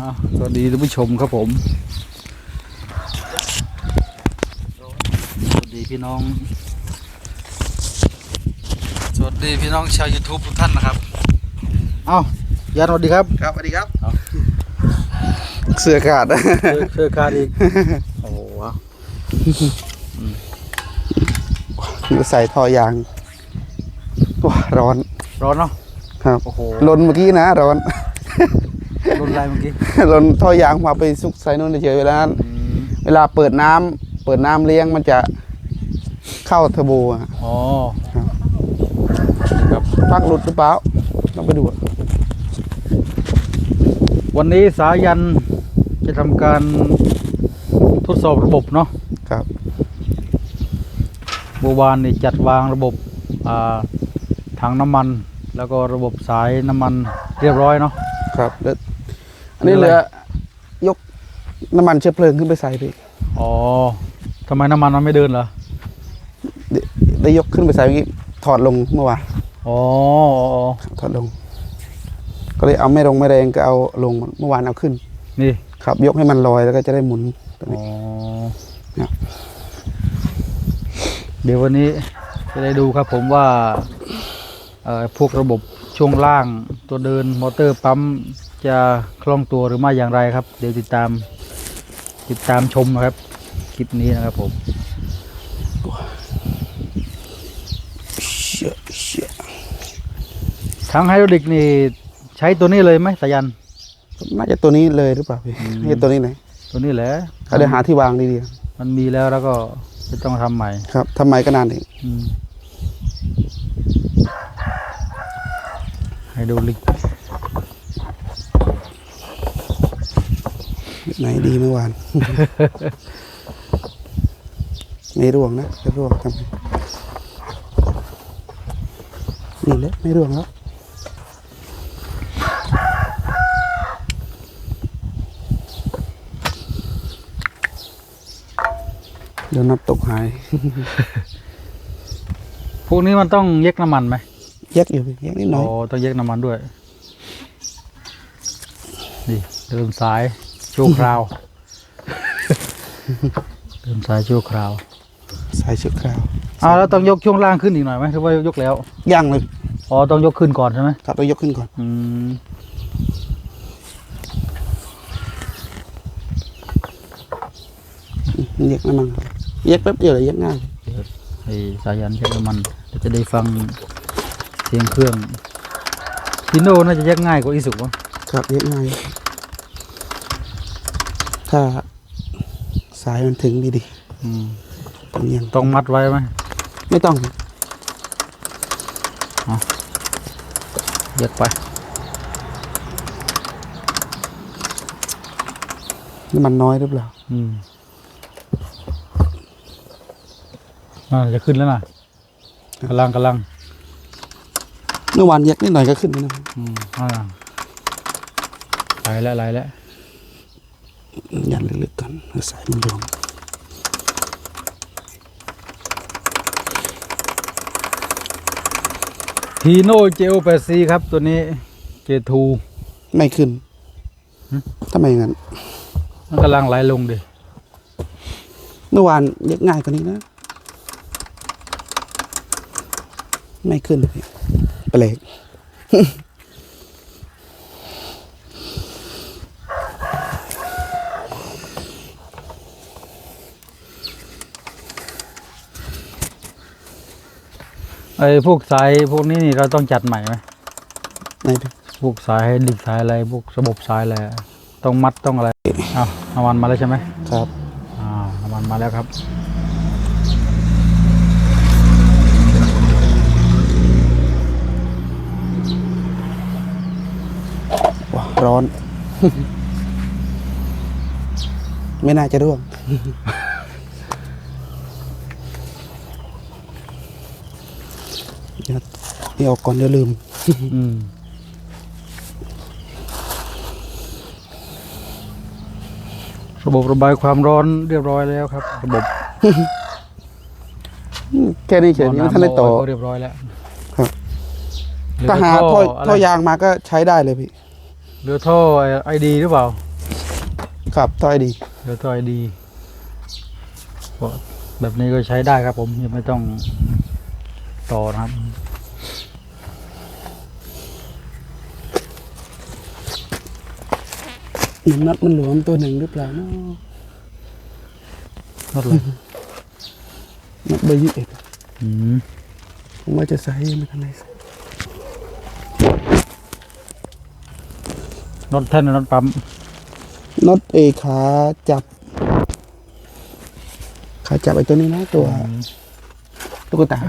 อะสวัสดีท่านผู้ชมครับผม สวัสดีพี่น้อง สวัสดีพี่น้องชาว YouTube ทุกท่านนะครับ เอ้ายันสวัสดีครับ ครับสวัสดีครับเอาเสื้อขาดเจอเจอการอีก โอ้โหว้าวใส่ท่อยางว้าร้อน ร้อนเนาะ ครับ โอ้โห ลนเมื่อกี้นะ ร้อน รุนแรงเมื่อกี้ลนท่อยางมาไปซุกใส่นู่นเฉยๆเวลานั้นอืมเวลาเปิดน้ำเปิดน้ำเลี้ยงมันจะเข้าเทอร์โบอะอ๋อครับครับพักหลุดหรือเปล่าต้องไปดูอะวันนี้สายันจะทำการทดสอบระบบเนาะครับเมื่อวานนี่จัดวางระบบอ่าถังน้ำมัน แล้วก็ระบบสายน้ำมันเรียบร้อยเนาะครับแล้ว อันนี้เหลือยกน้ำมันเชื้อเพลิงขึ้นไปใส่พี่อ๋อทำไมน้ำมันมันไม่เดินเหรอได้ได้ยกขึ้นไปใส่เมื่อกี้ถอดลงเมื่อวานอ๋ออ๋ออ๋อถอดลง ก็เลยเอาไม่ลงไม่แรงก็เอาลงเมื่อวานเอาขึ้น นี่ครับ ยกให้มันลอยแล้วก็จะได้หมุนตรงอ๋นี้ อครับ เดี๋ยววันนี้จะได้ดูครับผมว่าเอ่อพวกระบบช่วงล่างตัวเดินมอเตอร์ปั๊ม จะคล่องตัวหรือไม่อย่างไรครับ เดี๋ยวติดตามติดตามชมนะครับ คลิปนี้นะครับผมเชี่ยเชี่ยทั้งไฮดรอลิกนี่ใช้ตัวนี้เลยไหมสายันน่าจะตัวนี้เลยหรือเปล่าพี่อืมนี่ตัวนี้ไหนตัวนี้แหละเขาเดี๋ยวหาที่วางดีมันมีแล้วแล้วก็ไม่ต้องทำใหม่ๆครับทำไมก็นานเองอืมไฮดรอลิก ไหนดีเมื่อวาน ไม่ร่วงนะจะร่วงทำไมนี่แหละไม่ร่วงแล้วเดี๋ยวนับตกหาย พวกนี้มันต้องเย็กน้ำมันไหมแยกอยู่พี่แยกนิดหน่อย โอ้ต้องเย็กน้ำมันด้วย นี่เดินสาย ชั่วคราวเดินสายชั่วคราวสายเชือกคราวอ้าวแล้วต้องยกช่วงล่างขึ้นอีกหน่อยไหมหรือว่ายกแล้วย่างเลยอ๋อต้องยกขึ้นก่อนใช่ไหมครับต้องยกขึ้นก่อนอืมแยกน้ำมันแยกแป๊บเดียวเลยแยกง่ายเดี๋ยวไอ้สายันเช็คน้ำมันเดี๋ยวจะได้ฟังเสียงเครื่องพิโน่น่าจะแยกง่ายกว่าอีสุวะครับแยกง่าย ถ้าสายมันถึงดีอืมๆต้องยังต้องมัดไว้ไหมไม่ต้องแยกไปน้ำมันน้อยหรือเปล่า อืมอ่าจะขึ้นแล้วนะกำลังกำลังเมื่อวานแยกนิดหน่อยก็ขึ้นแล้วนะอืมอ่าไหลแล้วไหลแล้ว ยันลึกๆก่อนเอาสายมันรวมทีโน่เจลแปดซีครับตัวนี้เจทูไม่ขึ้นทำไมอย่างนั้น มันกำลังไหลลงดิ เมื่อวานแยกง่ายกว่านี้นะ ไม่ขึ้นพี่แปลก ไอ้พวกสายพวกนี้นี่เราต้องจัดใหม่ไหมไหนพี่พวกสายให้ดิกสายอะไรพวกระบบสายอะไรต้องมัดต้องอะไรอ้าวน้ำมันมาแล้วใช่ไหมครับอ่าน้ำมันมาแล้วครับว้าร้อน ไม่น่าจะร่วง เดี๋ยว นี่ออกก่อนเดี๋ยวลืมอืมระบบระบายความร้อนเรียบร้อยแล้วครับ ระบบแค่นี้เฉยยังไม่ทันได้ต่อเาเรียบร้อยแล้วครับ เหลือถ้าหาท่ท่ออะไรท่อยางมาก็ใช้ได้เลยพี่ เหลือท่อไอดีหรือเปล่าครับถอยดีเดี๋ยวต่อยดีก็แบบนี้ก็ใช้ได้ครับผมยังไม่ต้องต่อนะครับ มันนัดมันหลวมตัวหนึ่งหรือเปล่าเนาะนั่นเลยนัดเบอร์ยี่สิบเอ็ดอืมผมว่าจะใส่มันทางไหนใส่น็อตแท่นน็อตปั๊มน็อตเอขาจับ ขาจับไอ้ตัวนี้นะตัวตุ๊กตา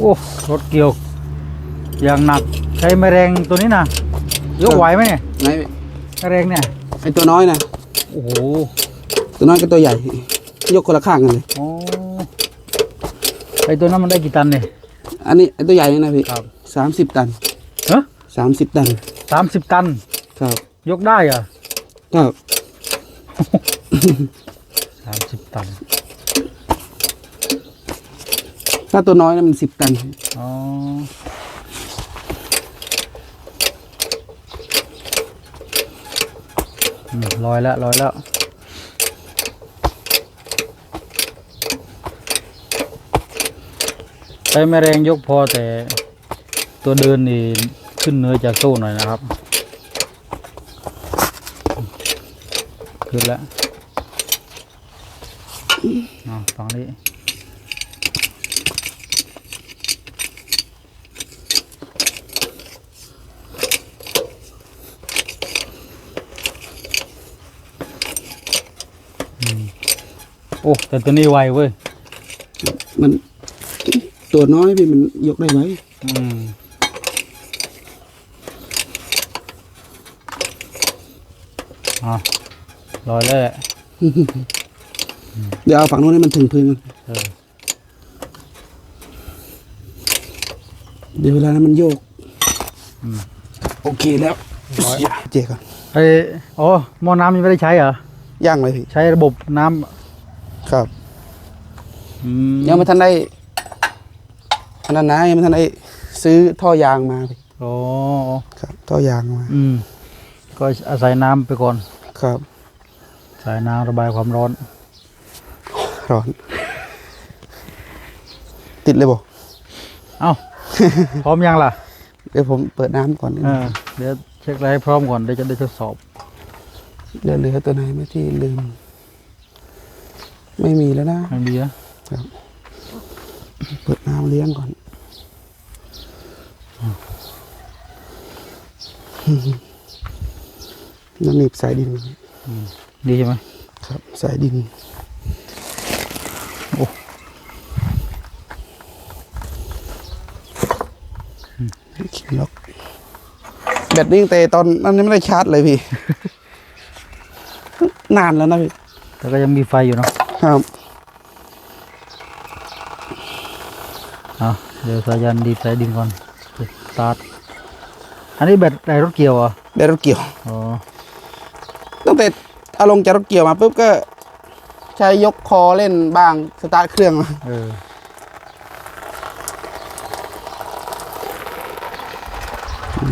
โอ้รถเกี่ยว อย่างหนักใช้แมแรงตัวนี้นะยกไหวไหมเนี่ยไหนแมแรงเนี่ยไอ้ตัวน้อยนะโอ้โหตัวน้อยกับตัวใหญ่ ยกคนละข้างกันเลยโอ้ไอตัวนั้นมันได้กี่ตันเนี่ยอันนี้ไอ้ตัวใหญ่นี่นะพี่ครับสามสิบตันฮะสามสิบตันสามสิบตัน ครับ ยกได้เหรอะครับสามสิบตัน ถ้าตัวน้อยนะมันสิบตัน อ๋อ ลอยแล้วลอยแล้วใช้แม่แรงยกพอแต่ตัวเดินนี่ขึ้นเนื้อจากโซ่หน่อยนะครับ ขึ้นแล้วอ๋อฝั่งนี้ อ้แต่ตัวนี้ไวเว้ยมันตัวน้อยพี่มันยกได้ไหมอืมอะลอยแล้วแหละเดี๋ยวเอาฝั่งโน้นให้มันถึงพื้นก่อนเออเดี๋ยวเวลานั้นมันโยกโอเคแล้วเจ๊ก่อนไอ้อ๋อหม้อน้ำยังไม่ได้ใช้เหรอย่างเลยพี่ ใช้ระบบน้ำ ครับอืมยังไม่ทันได้อันนั้นนะยังไม่ทันได้ซื้อท่อยางมาพี่โอ้ครับ ท่อยางมาอืม ก็อาศัยน้ำไปก่อนครับสายน้ำระบายความร้อน ร้อน ติดเลยบอกเอ้า พร้อมยังล่ะเดี๋ยวผมเปิดน้ำก่อนนิดเอนึงอเดี๋ยวเช็คอะไรให้พร้อมก่อนเดี๋ยวจะได้ทดสอบ เดี๋ยวเหลือตัวไหนไหม่ที่ลืม ไม่มีแล้วนะไม่มีนะเปิดน้ำเลี้ยงก่อนน้ำหนีบสายดินดีใช่ไหมครับสายดินโอ้ขีล็อกแบตนี่ตั้งแต่ตอนนั้นยังไม่ได้ชาร์จเลยพี่ นานแล้วนะพี่แต่ก็ยังมีไฟอยู่เนาะ ครับอะเดี๋ยวสายันดีบสายดินก่อนสตาร์ทอันนี้แบตอะไรรถเกี่ยวเหรอะได้รถเกี่ยวอ๋อตั้งแต่เอาลงจากรถเกี่ยวมาปุ๊บก็ใช้ยกคอเล่นบ้างสตาร์ทเครื่องมาเออ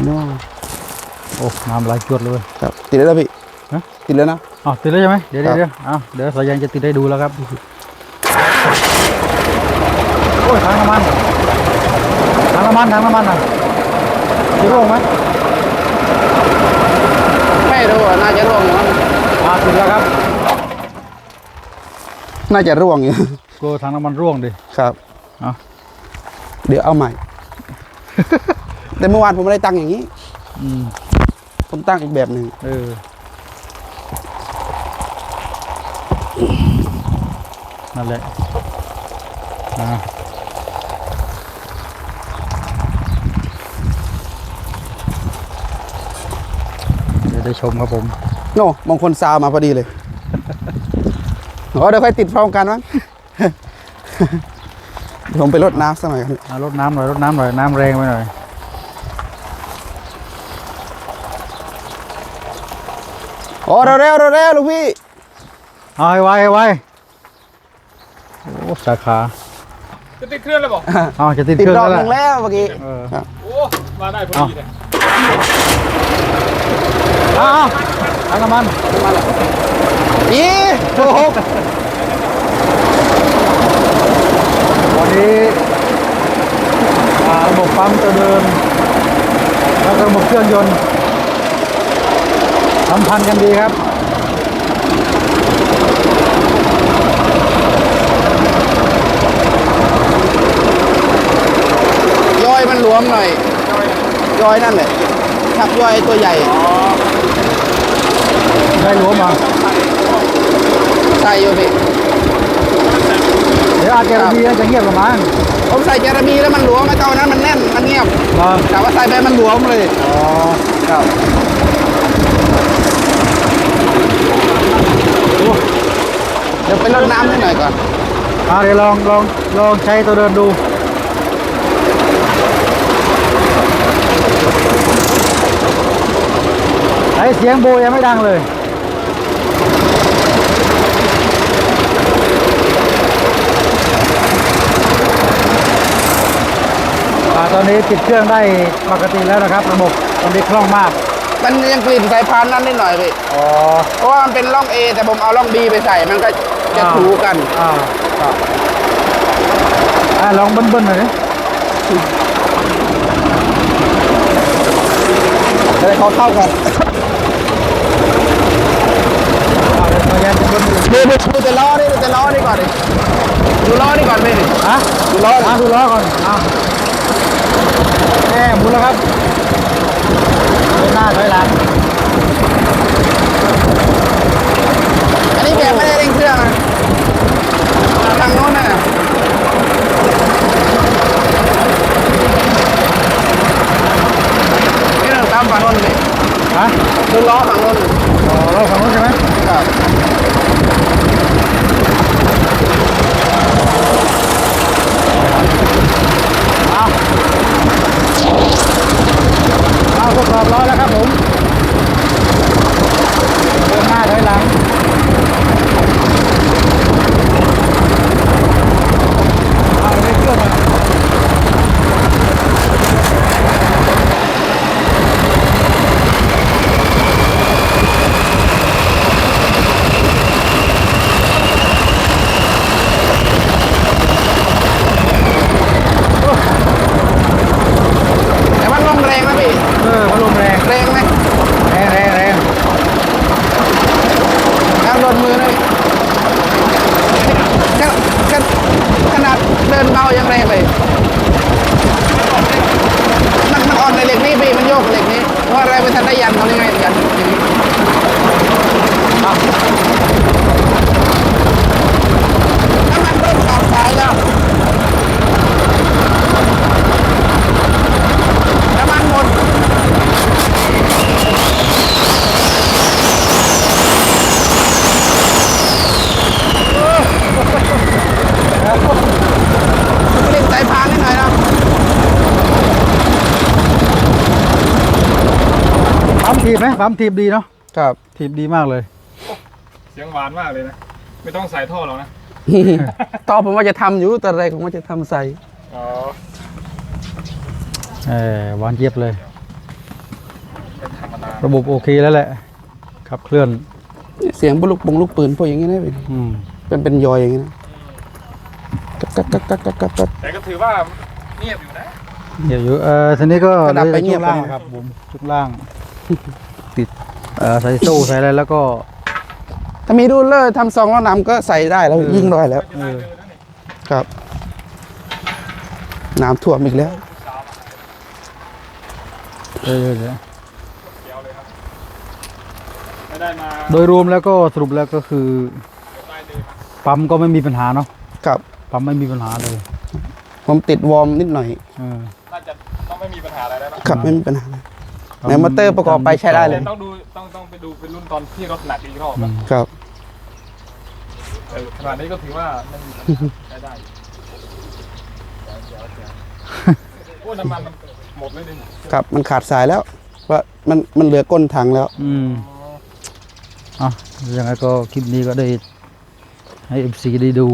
โน่โอ้น้ำไหลจวดเลยครับติดแล้วนะพี่ฮะติดแล้วนะ อ๋อติดแล้วใช่ไหมเดี๋ยวครัเดี๋ยวบเดี๋ยวเอาเดี๋ยวสายันจะติดให้ดูแล้วครับโอ้ยทางน้ำมันทางน้ำมันทางน้ำมันอะจะร่วงไหมไม่รู้อะน่าจะร่วงอยู่มั้งอ่าติดแล้วครับ น่าจะร่วงอยู่กลัวทางน้ำมันร่วงดิครับเอาเดี๋ยวเอาใหม่ แต่เมื่อวานผมไม่ได้ตั้งอย่างนี้ อืมผมตั้งอีกแบบหนึ่งเออ นั่นแหละอ่าเดี๋ยวได้ชมครับผมโน่มงคลซาวมาพอดีเลยอ๋อเดี๋ยวค่อยติดพร้อมกันมั้งเดี๋ยวผมไปรดน้ำสักหน่อยครับเอารดน้ำหน่อยรดน้ำหน่อยน้ำแรงไปหน่อยโอ้เร็วเร็วเร็วเร็วลูกพี่เอาให้ไวให้ไวโอ้อ้ สาขาจะติดเครื่องเลยบอกอ้าวจะติดติดเครื่องดอกแล้วหแหนึ่ละงแล้วเมื่อกี้เออครับโอ้มาได้พอดีเลยอ้าวถังน้ำมันนี่โกหกวันนี้อ่าระบบปั๊มตัวเดิน แล้วก็ระบบเครื่องยนต์สัมพันธ์กันดีครับ อยมันหลวมหน่อยย่อยนั่นแหละครับย่อยตัวใหญ่ได้หลวมมาใส่อยู่พี่เดี๋ยวอาจจะดีนะจะเงียบประมาณผมใส่เจระมีแล้วมันหลวมไอ้เท่านั้นมันแน่นมันเงียบมาแต่ว่าใส่ไปมันหลวมเลยอ๋อครับเดี๋ยวไปรดน้ำให้หน่อยก่อนอ่าเดี๋ยวลองลองลองใช้ตัวเดินดู อเสียงโบยังไม่ดังเลยอ่าตอนนี้ติดเครื่องได้ปกติแล้วนะครับ ระบบตอนนี้คล่องมาก มันยังกลิ่นสายพานนั้นนิดหน่อยพี่ อ๋อ เพราะว่ามันเป็นร่อง A แต่ผมเอาร่อง B ไปใส่ มันก็จะอ่าถูกัน อ่าครับอ่าลองเบิ้ลๆหน่อยดิจะได้เขาเข้ากัน อ่าเดี๋ยวพยายามจะเบิ้ลดูดูดูดูแต่ล้อนี่ดูแต่ล้อนี่ก่อนดิดูล้อนี่ก่อนพี่ดิฮะดูล้ออ่าดิดูล้อก่อนอ่าแม่หมุนแล้วครับเดินหน้าถอยหลังอันนี้แบบไม่ได้เร่งเครื่องนะทางโน้นน่ะนี่เราตามฝั่งโน้นเลยฮะดูล้อฝั่งโน้นอ๋อล้อฝั่งนู้นใช่ไหมครับ เอาทดสอบล้อแล้วครับผมเดินหน้าถอยหลังเอาเร่งเครื่องหน่อยโอ้ แต่มันลมแรงนะพี่ เออพัดลมแรง แรงไหม แรงแรงแรง แล้วโดนมือนะพี่ก็ก็ขนาดเดินเบายังแรงเลย มันมันอ่อนในเหล็กนี้พี่ มันโยกเหล็กนี้เพราะอะไรไปทันได้ยันเขายังไงยันอย่างนี้น้ำมันเริ่มขาดสายแล้ว น้ำมันหมด เล่นสายพานนิดหน่อยนะ ปั๊มถีบไหมปั๊มถีบดีเนาะครับถีบดีมากเลย เสียงหวานมากเลยนะ ไม่ต้องใส่ท่อหรอกนะ ต่อผมว่าจะทำอยู่แต่แรกผมว่าจะทำใส่อ๋อ เออหวานเจี๊ยบเลย เป็นธรรมดาระบบโอเคแล้วแหละขับเคลื่อนเสียงบุลูกปงลูกปืนพวกอย่างนี้นะพี่อืมเป็นเป็นยอยอย่างนี้นะกักกักกักกักกักกัก แต่ก็ถือว่าเงียบอยู่นะ เดี๋ยวอยู่เออทีนี้ก็ระดับไปเงียบช่วงล่างไปครับผมชุดล่าง ติดเอ่อใส่โซ่ใส่อะไรแล้วก็ ถ้ามีรูลเลอร์ทำซองแล้วนำก็ใส่ได้แล้วยิ่งได้แล้วเออครับ น้ำท่วมอีกแล้วเออเดี๋ยวเดียวเลยครับไม่ได้มาโดยรวมแล้วก็สรุปแล้วก็คือใต้เดินนะปั๊มก็ไม่มีปัญหาเนาะครับปั๊มไม่มีปัญหาเลย ผมติดวอร์มนิดหน่อยเออน่าจะต้องไม่มีปัญหาอะไรแล้วนะครับไม่มีปัญหา เลยไหนมอเตอร์ประกอบไปใช้ได้เลย ต้องดูต้องต้องไปดูเป็นรุ่นตอนที่รถหนักอีกรอบอือะมครับแต่ขนาดนี้ก็ถือว่าไม่มีปัญหาใช้ได้อยู่เดี๋ยวเดี๋ยวเดี๋ยวโอ้น้ำมันหมดเลยดิครับมันขาดสายแล้ว ว่ามันมันเหลือก้นถังแล้ว อืมอะยังไงก็คลิปนี้ก็ได้ให้ FC ได้ดู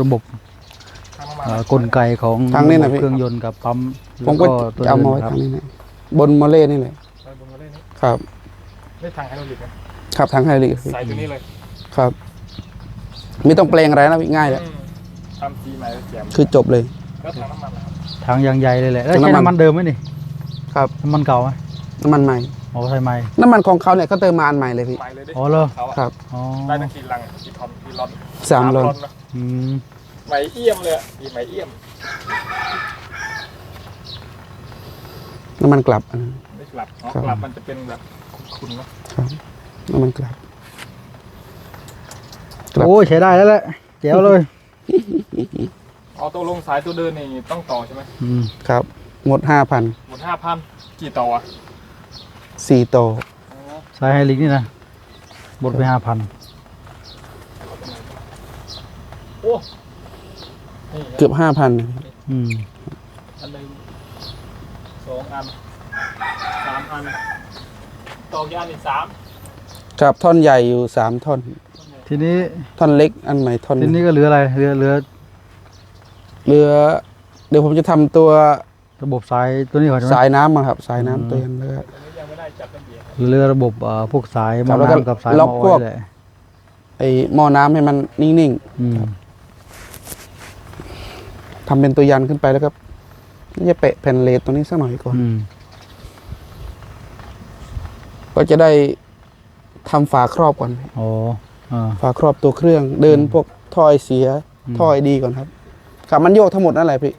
ระบบเอ่อกลไกของทางนี้นะพี่ เครื่องยนต์กับปั๊มผมก็แล้วตัวจะเอามาดิไว้นครับทางนี้นะบนมอเล่นี่เลยไปบนมาเล่นนี้ ครับไม่ทางไฮโดรลิกนะครับทางไฮลิกใส่ตัวนี้เลยครับ ไม่ต้องแปลงอะไรนะพี่ง่ายแล้วอืมทำซีใหม่แล้วแจมคือจบเลย แล้วถังน้ำมันนะครับทางยางใหญ่เลยแหละแล้วถังใช้น้ำมันน้ำมันเดิมไหมนี่ครับ น้ำมันเก่าไหมน้ำมันใหม่ อ๋อใช่ไหมน้ำมันของเขาเนี่ยเขาเติมมาอันใหม่เลยพี่ ใหม่เลยดิอ๋อเหรอเขาอะครับ อ๋อได้ตั้งกี่ลังกี่ทอนกี่ลอนสามร้อยนะอืมไหมเอี่ยมเลยอะอีไหมเอี่ยมน้ำมันกลับอันนั้นไม่ กลับอ๋อครับกลับมันจะเป็นแบบคุณเนาะครับน้ำมันกลับ ครับ โอ้ยใช้ได้แล้วแหละแจ๋วเลยเอาตัวลงสายตัวเดินนี่ต้องต่อใช่ไหมอืมครับหมดห้าพันหมดห้าพันกี่ต่ออะสี่โตวอ๋อสายไฮลิกนี่นะบดไปห้าพันโอ้นี่เกือบห้าพันอืมอันหนึ่งสองอัน สามอันต่อยานอีกสามครับท่อนใหญ่อยู่สามท่อน ทีนี้ท่อนเล็กอันใหม่ท่อนทีนี้ก็เหลืออะไรเหลือเหลือเรือ เดี๋ยวผมจะทำตัวระบบสายตัวนี้ก่อนใช่ไหม สายน้ำมาครับ สายน้ำอืมตัวยันเรืออันนี้ยังไม่ได้จัดระเบียบเหลือระบบเอ่อพวกสายหครัมาบแล้วก็น้ำกับสายล็อกหม้อพวกไว้แหละไอหม้อน้ำให้มันนิ่งอืมๆทำเป็นตัวยันขึ้นไปแล้วก็น่าจะเปะแผ่นเลสตรงนี้สักหน่อยก่อน อืม ก็จะได้ทำฝาครอบก่อนอ๋ออ่าฝาครอบตัวเครื่อง เดินพวกท่อยเสียอืมท่อยดีก่อนครับครับมันโยกทั้งหมดนั่นแหละพี่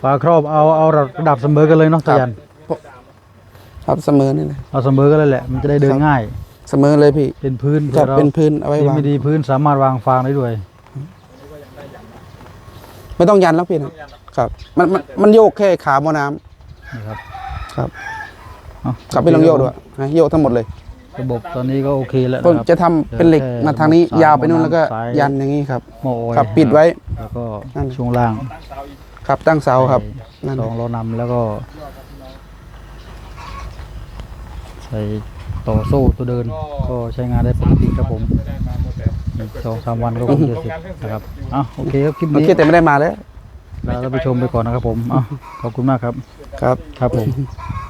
ฝาครอบเอาเอาระดับเสมอกันเลยเนาะครัตาบยันครับเสมอนี่เลยเอาเสมอกันเลยแหละมันจะได้เดินครับง่าย เสมอเลยพี่เป็นพื้นจะผื่อราเป็นพื้นเอาไว้ดีวางไม่ดีพื้นสามารถวางฟางได้ด้วย ไม่ต้องยันแล้วพี่นะครับ มันมันมันโยกแค่ขาหม้อน้ำนะครับ ครับ เอาครับพี่ลองโยกด้วยนะโยกทั้งหมดเลย ระบบตอนนี้ก็โอเคแล้วผมนะครับจะทำเป็นเหล็กแค่มาทางนี้สายยาวไปนู่นแล้วก็สายยันอย่างนี้ครับ หม้อออยล์ครับปิดไว้ แล้วก็นั่น ช่วงล่างตั้งเสาอีกครับตั้งเสาครับใส่นั่น สองล้อนำแล้วก็ ใส่ต่อโซ่ตัวเดิน ก็ใช้งานได้ปกติครับผมไม่ได้มาหมดแต่อีกสองสามวันก็คงจะเสร็จนะครับอะโอเคครับคลิปโอนี้เคแต่ไม่ได้มาแล้วลาท่านผู้ชมไปก่อนนะครับผมอะขอบคุณมากครับ ครับ ครับผมเ